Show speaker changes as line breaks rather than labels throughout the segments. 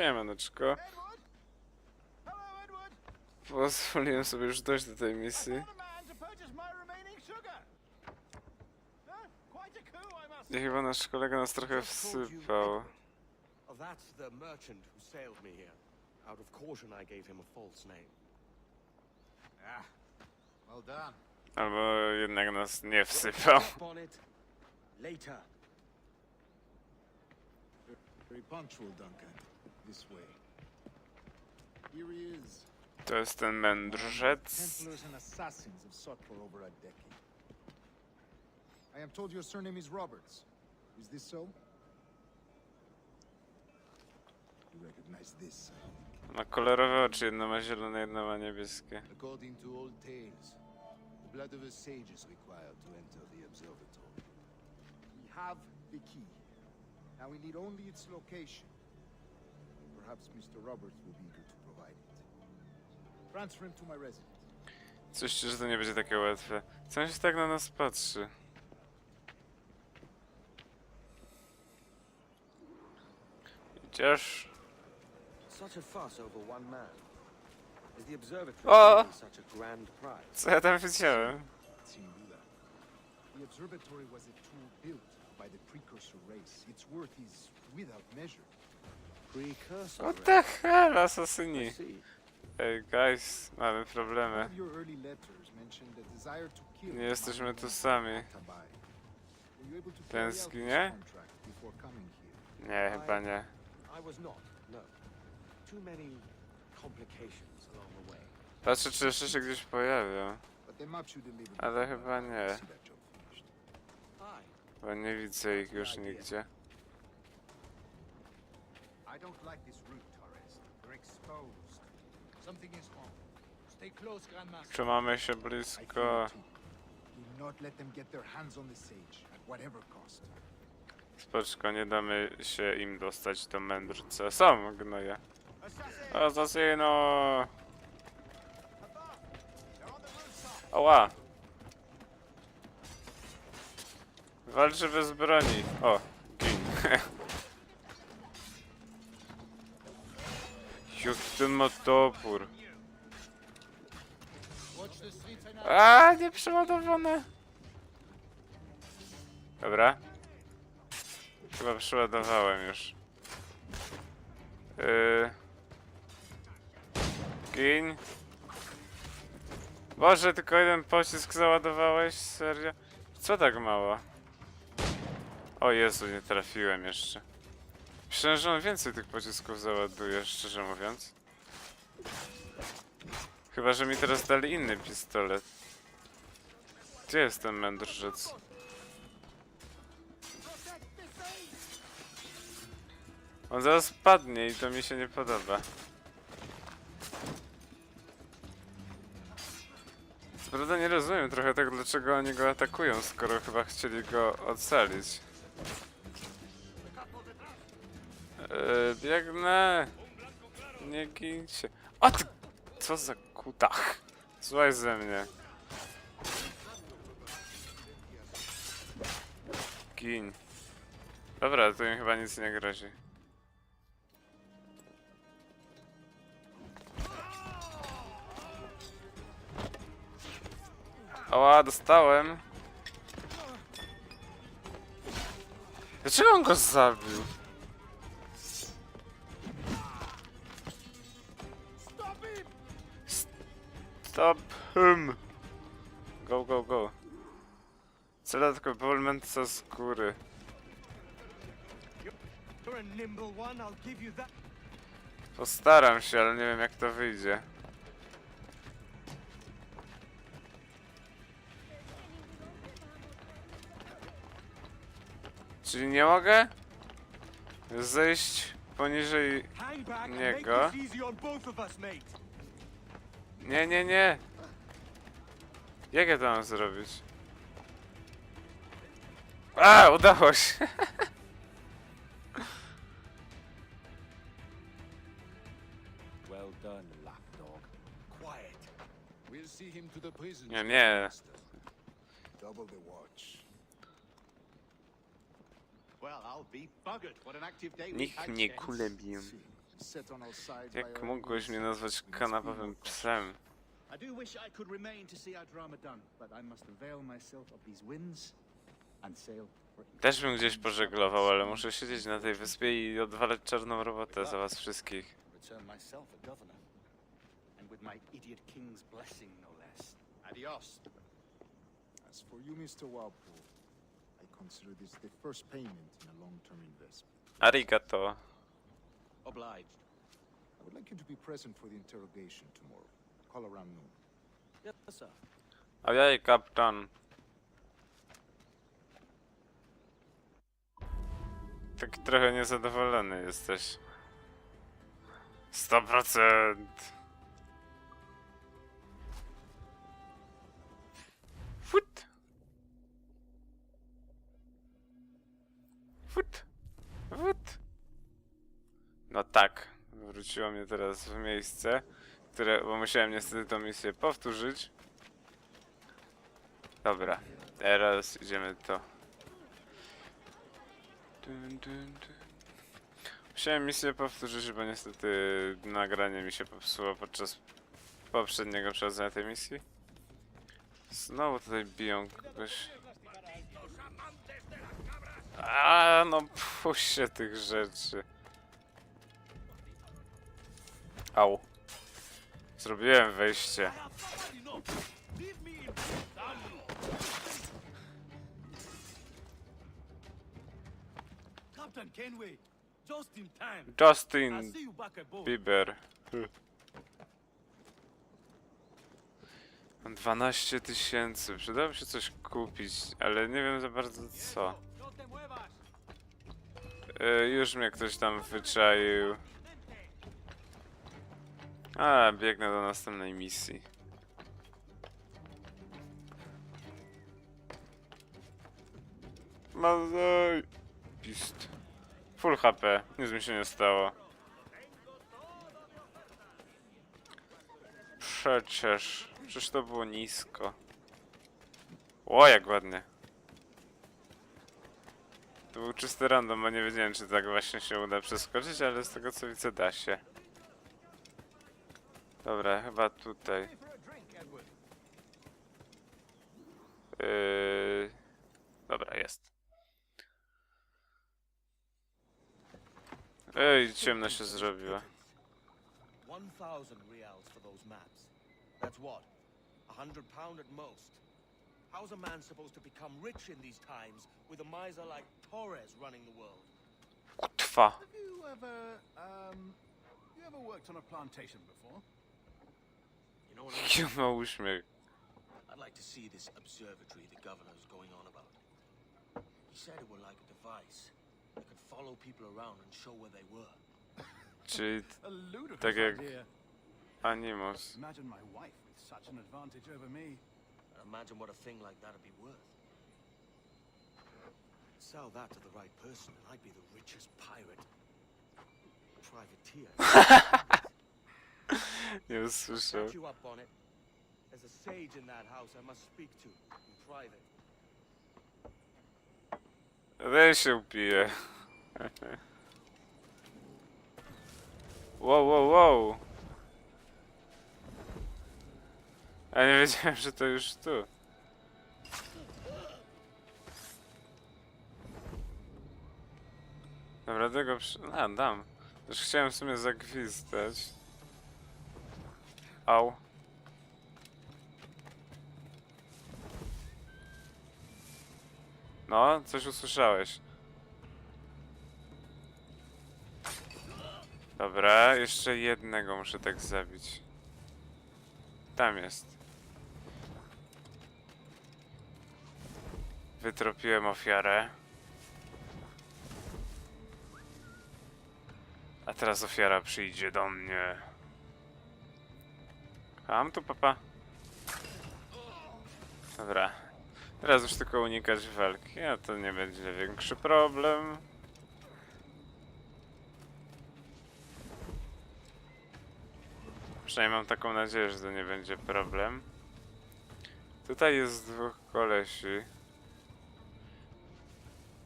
Siemaneczko. Pozwoliłem sobie już dojść do tej misji.
I
chyba nasz kolega nas trochę wsypał.
Oh, that's the merchant who sailed me here. Out of caution, I gave him a false name.
Ah, well done.
Albo jednak nas nie wsypał.
Later.
Very punctual, Duncan.
To jest ten mędrzec.
I am told your surname is Roberts. Is this so? You recognize this.
Ma kolorowe oczy, jedno ma zielone, jedno ma niebieskie.
According to old tales, the blood of a sage is required to enter the observatory. We have the key. Now we need only its location. Perhaps Mr. Roberts will be eager to provide it. Transfer him to my residence.
Coś, że to nie będzie takie łatwe. Co on się tak na nas patrzy? Idziesz?
Such a fuss over one man. Is the observatory really such a grand prize?
Co ja tam
duda. The observatory was a tool built by the precursor race. Its worth is without measure.
What the hell, asasyni? Ej, guys, mamy problemy. Nie jesteśmy
my
tu sami. Tęsknię? Nie, chyba nie. Patrzę, czy jeszcze się gdzieś pojawią. Ale chyba nie. Bo nie widzę ich już nigdzie.
Don't like this route, Torres. We're exposed. Something is wrong. Stay close, Grandmaster.
Trzymamy się blisko.
Do not let them get their hands on the sage, at whatever cost.
Spoczko, nie damy się im dostać do mędrce.
On the rooftop!
Oła! Walczy bez broni. O, gin. ten ma topór. A, nie przeładowane. Dobra. Chyba przeładowałem już. Yy. Gin. Boże, tylko jeden pocisk załadowałeś? Serio? Co tak mało? O Jezu, nie trafiłem jeszcze. Myślałem, że on więcej tych pocisków załaduje, szczerze mówiąc. Chyba, że mi teraz dali inny pistolet. Gdzie jest ten mędrzec? On zaraz padnie i to mi się nie podoba. Co prawda nie rozumiem trochę tak, dlaczego oni go atakują, skoro chyba chcieli go ocalić. Yy, biegnę! Nie gincie. O ty! Co za kutach? Złaź ze mnie. Gin. Dobra, to im chyba nic nie grozi. Ała, dostałem. Dlaczego on go zabił? Stop him! Go, go, go. Tylko Bolment co z góry. Postaram się, ale nie wiem jak to wyjdzie. Czyli nie mogę zejść poniżej... Niego. Nie, nie, nie! Jak ja to mam zrobić? A, udało się!
Well done, lapdog. Quiet.
We'll see him to the prison.
Nie, nie.
Double the watch.
Well, I'll be buggered. What an active day
Niech mnie kule biją. Jak mógłbyś mnie nazwać kanapowym psem?
I do wish I could remain to see our drama done, but I must avail myself of these winds and sail.
Też bym gdzieś pożeglował, ale muszę siedzieć na tej wyspie i odwalać czarną robotę za was wszystkich.
Return myself a governor. And with my idiot king's blessing, no less. Adios.
As for you, Mr. Walpole, I consider this the first payment in a long-term investment.
Arigato.
Obliged.
I would like you to be present for the interrogation tomorrow. Call around noon.
Yes, sir.
Ojej, kapitan. Taki trochę niezadowolony jesteś. 100%. No tak. Wróciło mnie teraz w miejsce, które, bo musiałem niestety tą misję powtórzyć. Dobra, teraz idziemy to. Dun, dun, dun. Musiałem misję powtórzyć, bo niestety nagranie mi się popsuło podczas poprzedniego przechodzenia tej misji. Znowu tutaj biją kogoś. A no puśćcie tych rzeczy. Au. Zrobiłem wejście. Justin. Bieber. Mam 12 tysięcy. Przydałoby się coś kupić, ale nie wiem za bardzo co. E, już mnie ktoś tam wyczaił. A, biegnę do następnej misji. Mazaj! Pist. Full HP, nic mi się nie stało. Przecież, przecież to było nisko. O, jak ładnie. To był czysty random, bo nie wiedziałem, czy tak właśnie się uda przeskoczyć, ale z tego co widzę, da się. Dobra, chyba tutaj. Yy... Dobra, jest. Ej, ciemno się zrobiła.
1,000 reals for those maps. That's what? A hundred pound at most. How's a man supposed to become rich in these times with a miser like Torres running the world?
Kutwa.
Have you ever, um, you ever worked on a plantation before?
You know what I mean?
Jaki ma uśmiech.
I'd like to see this observatory the governor's going on about. He said it were like a device that could follow people around and show where they were.
Czyli
A ludicrous
Tak jak-
idea.
Animus.
Imagine my wife with such an advantage over me.
Imagine what a thing like that'd be worth. Sell that to the right person, and I'd be the richest pirate. Privateer.
Nie usłyszał.
Set you up on it. There's a sage in that house I must speak to in private.
Się upije. Wow, wow, wow. A nie wiedziałem, że to już tu. Dobra, tego przy... A, dam. Chciałem w sumie zagwizdać. Au. No, coś usłyszałeś. Dobra, jeszcze jednego muszę tak zabić. Tam jest. Wytropiłem ofiarę. A teraz ofiara przyjdzie do mnie. Mam tu papa. Dobra. Teraz już tylko unikać walki, a to nie będzie większy problem. Przynajmniej mam taką nadzieję, że to nie będzie problem. Tutaj jest dwóch kolesi.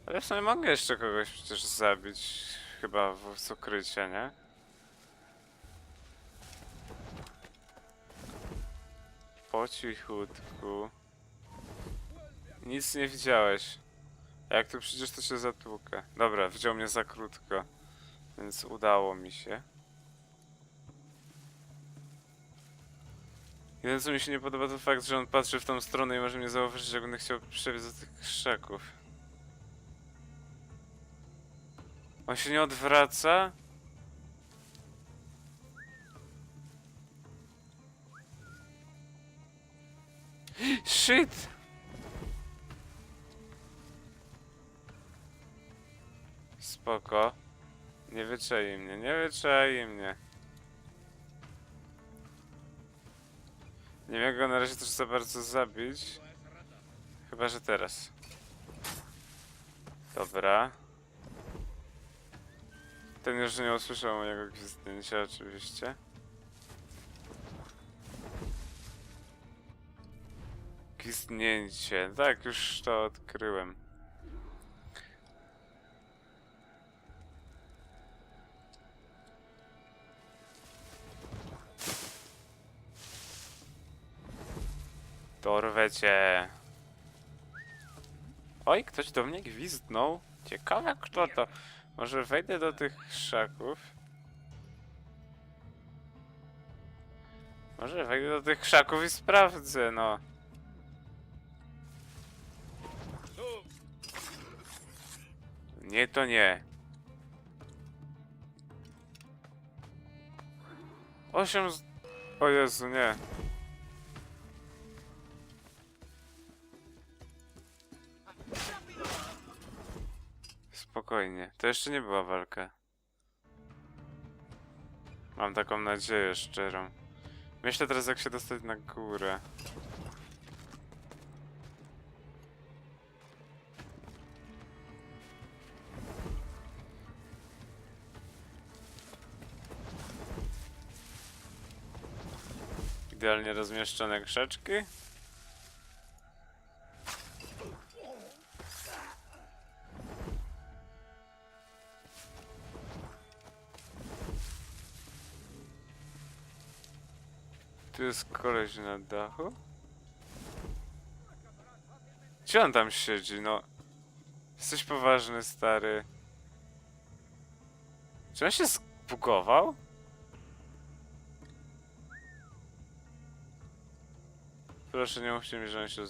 Ale w sumie mogę jeszcze kogoś przecież zabić. Chyba w, z ukrycia, nie? Po cichutku. Nic nie widziałeś. A jak tu przyjdziesz, to się zatłukę. Dobra, widział mnie za krótko. Więc udało mi się. Jedyne co mi się nie podoba to fakt, że on patrzy w tą stronę i może mnie zauważyć, jak będę chciał przebiec do tych krzaków. On się nie odwraca? Shit! Spoko. Nie wyczai mnie, nie wyczai mnie. Nie wiem go na razie też za bardzo zabić. Chyba, że teraz. Dobra. Ten już nie usłyszał mojego gwizdnięcia oczywiście. Gwizdnięcie. Tak, już to odkryłem. Dorwę cię. Oj, ktoś do mnie gwizdnął. Ciekawe kto to. Może wejdę do tych krzaków. Może wejdę do tych krzaków i sprawdzę, no. Nie, to nie. Osiem z... O Jezu, nie. Spokojnie, to jeszcze nie była walka. Mam taką nadzieję szczerą. Myślę teraz jak się dostać na górę. Idealnie rozmieszczone krzaczki. Tu jest koleś na dachu? Gdzie on tam siedzi, no? Jesteś poważny, stary. Czy on się zbugował? Proszę, nie mówcie mi, że on się.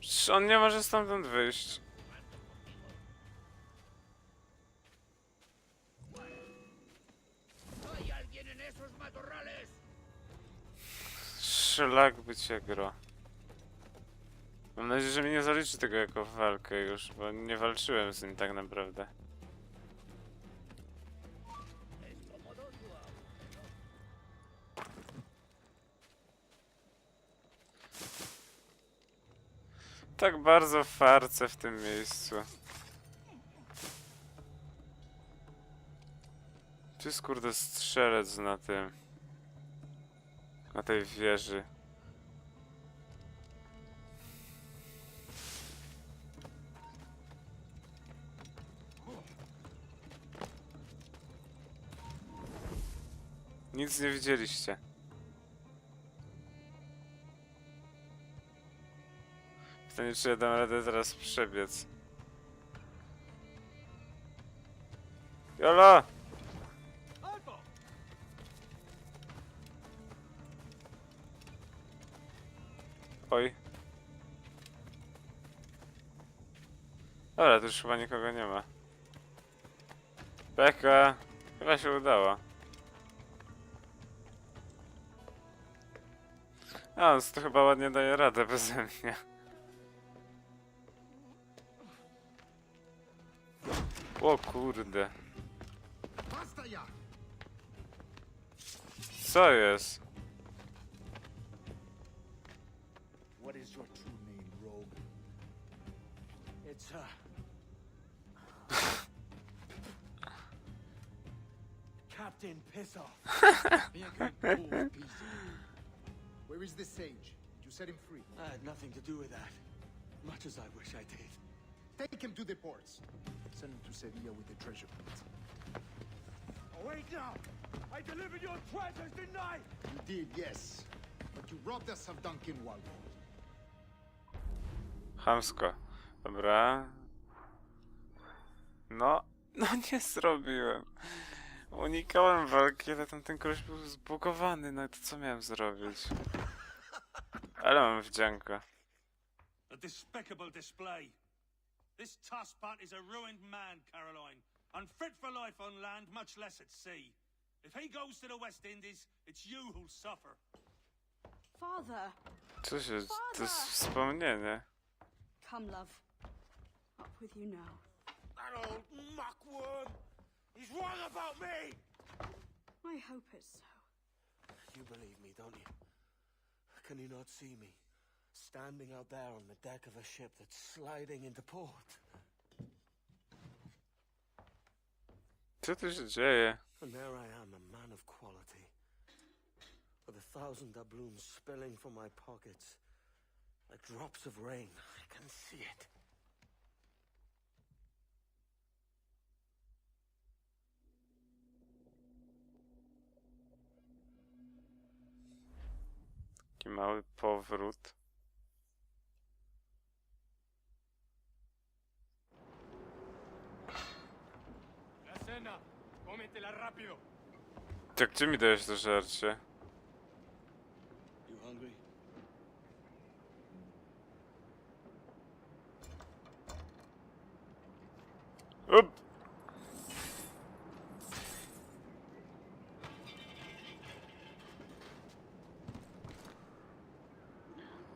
Przecież on nie może stamtąd wyjść. Szlak by cię gro. Mam nadzieję, że mi nie zaliczy tego jako walkę już, bo nie walczyłem z nim tak naprawdę. Tak bardzo farce w tym miejscu. Czy jest kurde strzelec na tym? Na tej wieży. Nic nie widzieliście. Pytanie, czy ja dam radę teraz przebiec. Jolo! Dobra, tu już chyba nikogo nie ma. Beka! Chyba się udało. A, on to chyba ładnie daje radę beze mnie. O kurde. Co jest?
What is your true name, rogue? It's, uh... Captain, piss off.
Where is the sage? Did you set him free?
I had nothing to do with that. Much as I wish I did.
Take him to the ports. Send him to Sevilla with the treasure plate.
Oh, wait now! I delivered your treasures, didn't I?
You did, yes. But you robbed us of Duncan Waldo.
Chamsko. Dobra. No, no nie zrobiłem. Unikałem walki, ale tamten koleś był zbugowany, no i to co miałem zrobić? Ale mam wdzięko.
A despicable display. This Tosspot is a ruined man, Caroline. Unfit for life on land, much less at sea. If he goes to the West Indies, it's you who'll suffer.
Father,
Co się... To jest wspomnienie.
come, love. Up with you now.
That old! He's wrong about me!
I hope it's so.
You believe me, don't you? Can you not see me? Standing out there on the deck of a ship that's sliding into port.
Co tu się dzieje?
And there I am, a man of quality. With a thousand doubloons spilling from my pockets. Like drops of rain. I can see it.
Taki mały powrót. Tak, gdzie mi dajesz to żarcie? Up!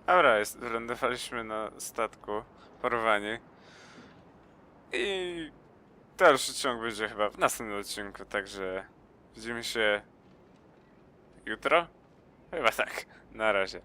Dobra, jest, wylądowaliśmy na statku porwani. I dalszy ciąg będzie chyba w następnym odcinku, także widzimy się jutro? Chyba tak. Na razie.